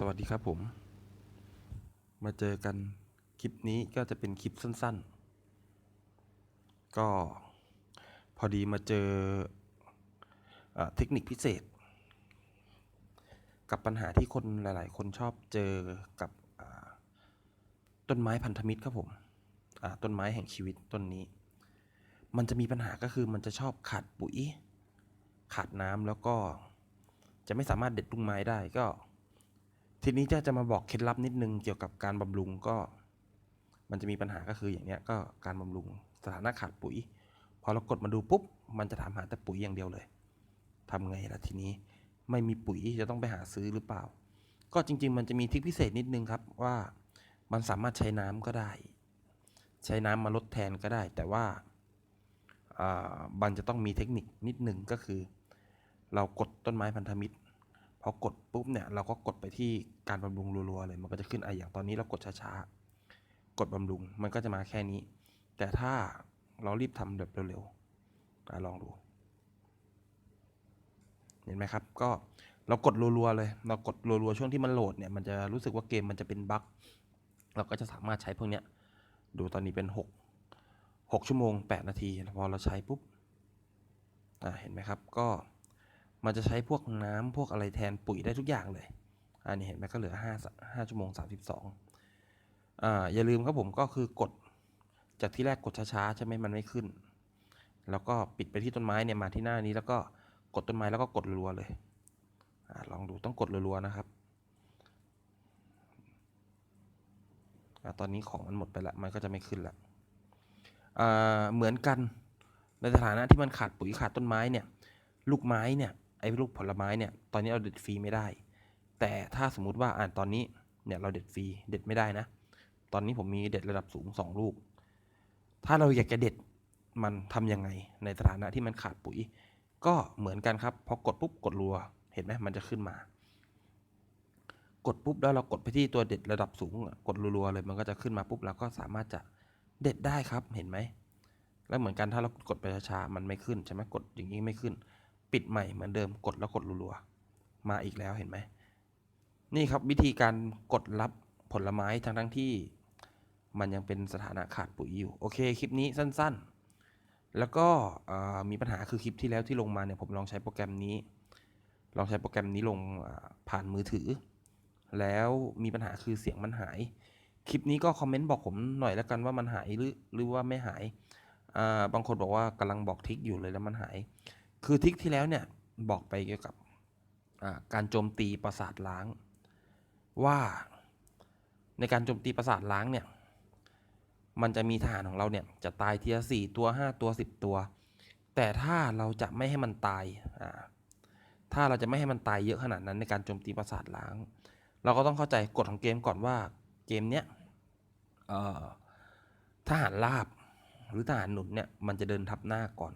สวัสดีครับผม มาเจอกันคลิปนี้ก็จะเป็นคลิปสั้น ๆ ก็พอดีมาเจอเอเทคนิคพิเศษ กับปัญหาที่คนหลาย ๆ คนชอบเจอกับต้นไม้พันธมิตรครับผมต้นไม้แห่งชีวิตต้นนี้ มันจะมีปัญหาก็คือมันจะชอบขาดปุ๋ย ขาดน้ำแล้วก็จะไม่สามารถเด็ดลูกไม้ได้ก็ ทีนี้จะจะมาบอกเคล็ดลับนิดนึงเกี่ยวกับการบำรุงก็มันจะมีปัญหาก็คืออย่างเนี้ยก็การบำรุงสถานะขาดปุ๋ย พอเรากดมาดูปุ๊บ มันจะถามหาแต่ปุ๋ยอย่างเดียวเลยทำไงล่ะทีนี้ไม่มีปุ๋ยจะต้องไปหาซื้อหรือเปล่า ก็จริง ๆ มันจะมีทิคพิเศษนิดนึงครับว่ามันสามารถใช้น้ำก็ได้ ใช้น้ำมาลดแทนก็ได้ แต่ว่าอ่ามันจะต้องมีเทคนิคนิดนึงก็คือ เรากดต้นไม้พันธมิตร พอกดปุ๊บเนี่ยเราก็กดไปที่การบำรุงรัวๆเลย มันก็จะขึ้นไออย่างตอนนี้เรากดช้าๆ กดบำรุงมันก็จะมาแค่นี้ แต่ถ้าเรารีบทำแบบเร็วๆลองดู เห็นไหมครับ ก็เรากดรัวๆเลย เรากดรัวๆช่วงที่มันโหลดเนี่ย มันจะรู้สึกว่าเกมมันจะเป็นบั๊กเราก็จะสามารถใช้พวกเนี้ย ดูตอนนี้เป็นหกหกชั่วโมงแปดนาที พอเราใช้ปุ๊บ เห็นไหมครับ ก็ มันจะใช้พวกน้ำพวกอะไรแทนปุ๋ยได้ทุกอย่างเลย อันนี้เห็นไหมก็เหลือ5 5ชั่วโมง 32อ่าอย่าลืมครับผมก็คือกดจากที่แรกกดช้าๆใช่ไหมมันไม่ขึ้น แล้วก็ปิดไปที่ต้นไม้เนี่ยมาที่หน้านี้แล้วก็กดต้นไม้แล้วก็กดรัวเลยอาลองดูต้องกดรัวๆนะครับอตอนนี้ของมันหมดไปละมันก็จะไม่ขึ้นละอ่าเหมือนกันในสถานะที่มันขาดปุ๋ยขาดต้นไม้เนี่ยลูกไม้เนี่ย ไอ้ลูกผลไม้เนี่ยตอนนี้เราเด็ดฟรีไม่ได้ แต่ถ้าสมมุติว่าอ่านตอนนี้เนี่ยเราเด็ดฟรีเด็ดไม่ได้นะ ตอนนี้ผมมีเด็ดระดับสูงสองลูก ถ้าเราอยากจะเด็ดมันทำยังไงในสถานะที่มันขาดปุ๋ย ก็เหมือนกันครับพอกดปุ๊บกดรัวเห็นไหมมันจะขึ้นมา กดปุ๊บแล้วเรากดไปที่ตัวเด็ดระดับสูงกดรัวๆเลยมันก็จะขึ้นมาปุ๊บเราก็สามารถจะเด็ดได้ครับเห็นไหมแล้วเหมือนกันถ้าเรากดไปช้าๆมันไม่ขึ้นใช่ไหมกดอย่างนี้ไม่ขึ้น ปิดใหม่เหมือนเดิมกดแล้วกดรัวๆมาอีกแล้วเห็นไหมนี่ครับวิธีการกดรับผลไม้ทั้งทั้งๆที่มันยังเป็นสถานะขาดปุ๋ยอยู่โอเคคลิปนี้สั้นๆ แล้วก็มีปัญหาคือคลิปที่แล้วที่ลงมาเนี่ยผมลองใช้โปรแกรมนี้ ลองใช้โปรแกรมนี้ลงผ่านมือถือ แล้วมีปัญหาคือเสียงมันหาย คลิปนี้ก็คอมเมนต์บอกผมหน่อยแล้วกันว่ามันหายหรือหรือว่าไม่หายาบางคนบอกว่ากำลังบอกทิกอยู่เลยแล้วมันหาย คือทิกที่แล้วเนี่ยบอกไปเกี่ยวกับการโจมตีประสาทล้าง ว่าในการโจมตีประสาทล้างเนี่ยมันจะมีทหารของเราเนี่ยจะตายทีละสี่ตัวห้าตัวสิบตัว แต่ถ้าเราจะไม่ให้มันตายอ่าถ้าเราจะไม่ให้มันตายเยอะขนาดนั้นในการโจมตีประสาทล้าง เราก็ต้องเข้าใจกฎของเกมก่อนว่าเกมเนี้ยทหารราบหรือทหารหนุนเนี่ยมันจะเดินทับหน้าก่อน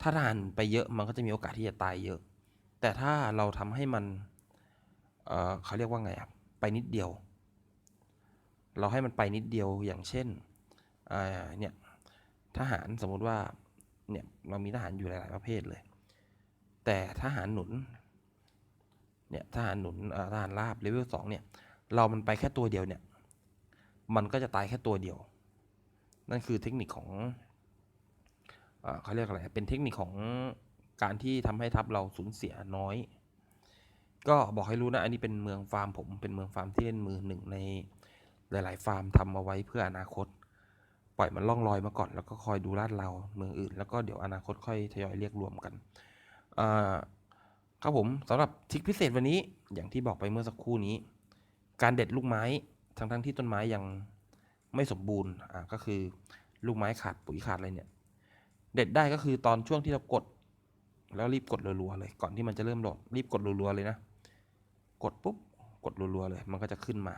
ถ้าทหารไปเยอะมันก็จะมีโอกาสที่จะตายเยอะ แต่ถ้าเราทำให้มันเเขาเรียกว่าไงอะไปนิดเดียว เราให้มันไปนิดเดียวอย่างเช่นเนี่ยทหารสมมุติว่าเนี่ยเรามีทหารอยู่หลาย ๆ ประเภทเลย แต่ทหารหนุนเนี่ยทหารหนุนเอ่อทหารราบเลเวลสองเนี่ยเรามันไปแค่ตัวเดียวเนี่ยมันก็จะตายแค่ตัวเดียว นั่นคือเทคนิคของ เขาเรียกอะไรเป็นเทคนิคของการที่ทำให้ทัพเราสูญเสียน้อย ก็บอกให้รู้นะ อันนี้เป็นเมืองฟาร์มผมเป็นเมืองฟาร์มที่เล่นมือหนึ่งในหลาย ๆ ฟาร์มทำเอาไว้เพื่ออนาคต ปล่อยมันล่องลอยมาก่อน แล้วก็คอยดูลาดเราเมืองอื่น แล้วก็เดี๋ยวอนาคตค่อยทยอยเรียกรวมกันครับผมสำหรับทริคพิเศษวันนี้อย่างที่บอกไปเมื่อสักครู่นี้ การเด็ดลูกไม้ทั้งๆที่ต้นไม้ยังไม่สมบูรณ์อ่าก็คือลูกไม้ขาดปุ๋ยขาดอะไรเนี่ย เด็ดได้ก็คือตอนช่วงที่เรากด แล้วรีบกดรัวๆเลย ก่อนที่มันจะเริ่มโหลดรีบกดรัวๆเลยนะ กดปุ๊บกดรัวๆเลย มันก็จะขึ้นมา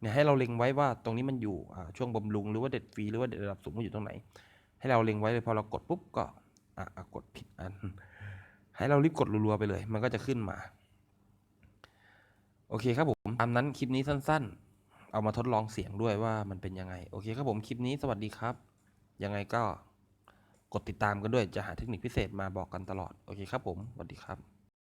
เนี่ยให้เราเล็งไว้ว่าตรงนี้มันอยู่ช่วงบำรุงหรือว่าเด็ดฟรีหรือว่าเด็ดระดับสูงมันอยู่ตรงไหน ให้เราเล็งไว้เลยพอเรากดปุ๊บก็อะกดผิดอัน ให้เรารีบกดรัวๆไปเลย มันก็จะขึ้นมา โอเคครับผมตามนั้นคลิปนี้สั้น ๆ เอามาทดลองเสียงด้วยว่ามันเป็นยังไง โอเคครับผมคลิปนี้สวัสดีครับ ยังไงก็ กดติดตามกันด้วยจะหาเทคนิคพิเศษมาบอกกันตลอด โอเคครับผมสวัสดีครับ